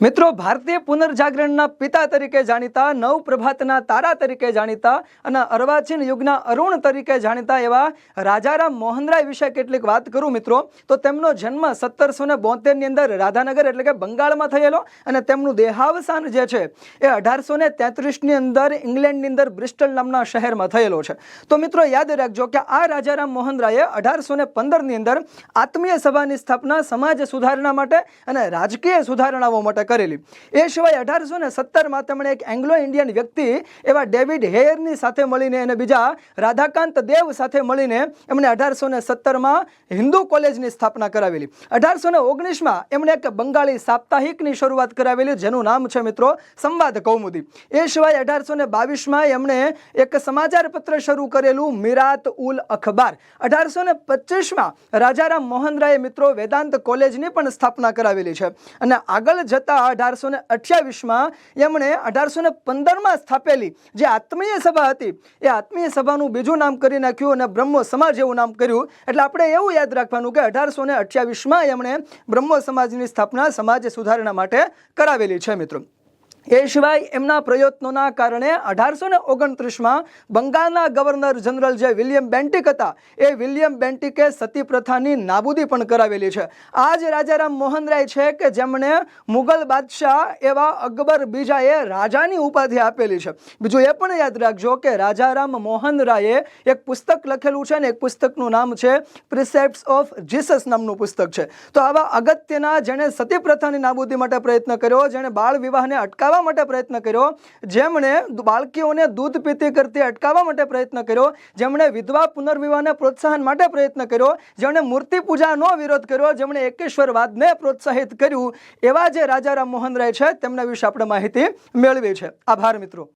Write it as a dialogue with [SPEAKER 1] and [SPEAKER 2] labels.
[SPEAKER 1] મિત્રો, ભારતીય પુનર્જાગરણના પિતા તરીકે જાણીતા, નવપ્રભાતના તારા તરીકે જાણીતા અને અર્વાચીન યુગના અરુણ તરીકે જાણીતા એવા રાજારામ મોહનરાય વિશે કેટલીક વાત કરું મિત્રો. તો તેમનો જન્મ સત્તરસો ને બોતેરની અંદર રાધાનગર એટલે કે બંગાળમાં થયેલો અને તેમનું દેહાવસાન જે છે એ અઢારસો ને તેત્રીસની અંદર ઇંગ્લેન્ડની અંદર બ્રિસ્ટલ નામના શહેરમાં થયેલો છે. તો મિત્રો, યાદ રાખજો કે આ રાજારામ મોહનરાયે અઢારસો ને પંદરની અંદર આત્મીય સભાની સ્થાપના, સમાજ સુધારણા માટે અને રાજકીય સુધારણાઓ માટે કરેલી. એ સિવાય અઢારસો ને સત્તરમાં તેમણે એક એંગ્લો ઇન્ડિયન વ્યક્તિ એવા ડેવિડ હેયરની સાથે મળીને અને બીજા રાધાકાંત દેવ સાથે મળીને એમણે અઢારસો ને સત્તરમાં હિન્દુ કોલેજની સ્થાપના કરાવેલી. અઢારસો ને ઓગણીસમાં એમણે એક બંગાળી સાપ્તાહિકની શરૂઆત કરાવેલી, જેનું નામ છે મિત્રો સંવાદ કૌમુદી. એ સિવાય અઢારસો ને બાવીસમાં એમણે એક સમાચાર પત્ર શરૂ કરેલું, મિરાત ઉલ અખબાર. અઢારસો ને પચીસમાં રાજારામ મોહનરાયે મિત્રો વેદાંત કોલેજની પણ સ્થાપના કરાવેલી છે. અને આગળ જતા અઢારસો ને અઠ્યાવીસમાં એમણે અઢારસો ને પંદરમાં સ્થાપેલી જે આત્મીય સભા હતી, એ આત્મીય સભાનું બીજું નામ કરી નાખ્યું અને બ્રહ્મો સમાજ એવું નામ કર્યું. એટલે આપણે એવું યાદ રાખવાનું કે અઢારસો ને અઠ્યાવીસમાં એમણે બ્રહ્મો સમાજની સ્થાપના સમાજ સુધારણા માટે કરાવેલી છે મિત્રો. એ સિવાય એમના પ્રયત્નોના કારણે અઢારસો ને ઓગણત્રીસમાં બંગાળના ગવર્નર જનરલ જે વિલિયમ બેન્ટિક હતા, એ વિલિયમ બેન્ટિકે સતી પ્રથાની નાબૂદી પણ કરાવેલી છે. આ જ રાજારામ મોહનરાય છે કે જેમણે મુગલ બાદશાહ એવા અકબર બીજાએ રાજાની ઉપાધિ આપેલી છે. બીજું એ પણ યાદ રાખજો કે રાજારામ મોહન રાયે એક પુસ્તક લખેલું છે ને એક પુસ્તકનું નામ છે પ્રિસેપ્ટ્સ ઓફ જીસસ નામનું પુસ્તક છે. તો આવા અગત્યના જેણે સતી પ્રથાની નાબૂદી માટે પ્રયત્ન કર્યો, જેણે બાળ વિવાહને અટકાવવા માટે પ્રયત્ન કર્યો. જેમણે બાળકીઓને દૂધ પીતી કરતી અટકાવવા માટે પ્રયત્ન કર્યો. જેમણે વિધવા પુનર્વિવાહને પ્રોત્સાહન માટે પ્રયત્ન કર્યો. જેમણે મૂર્તિ પૂજાનો વિરોધ કર્યો. જેમણે એકેશ્વરવાદને પ્રોત્સાહિત કર્યું. એવા જે રાજા રામ મોહન રાય છે, તેમના વિશે આપણે માહિતી મેળવી છે. આભાર મિત્રો.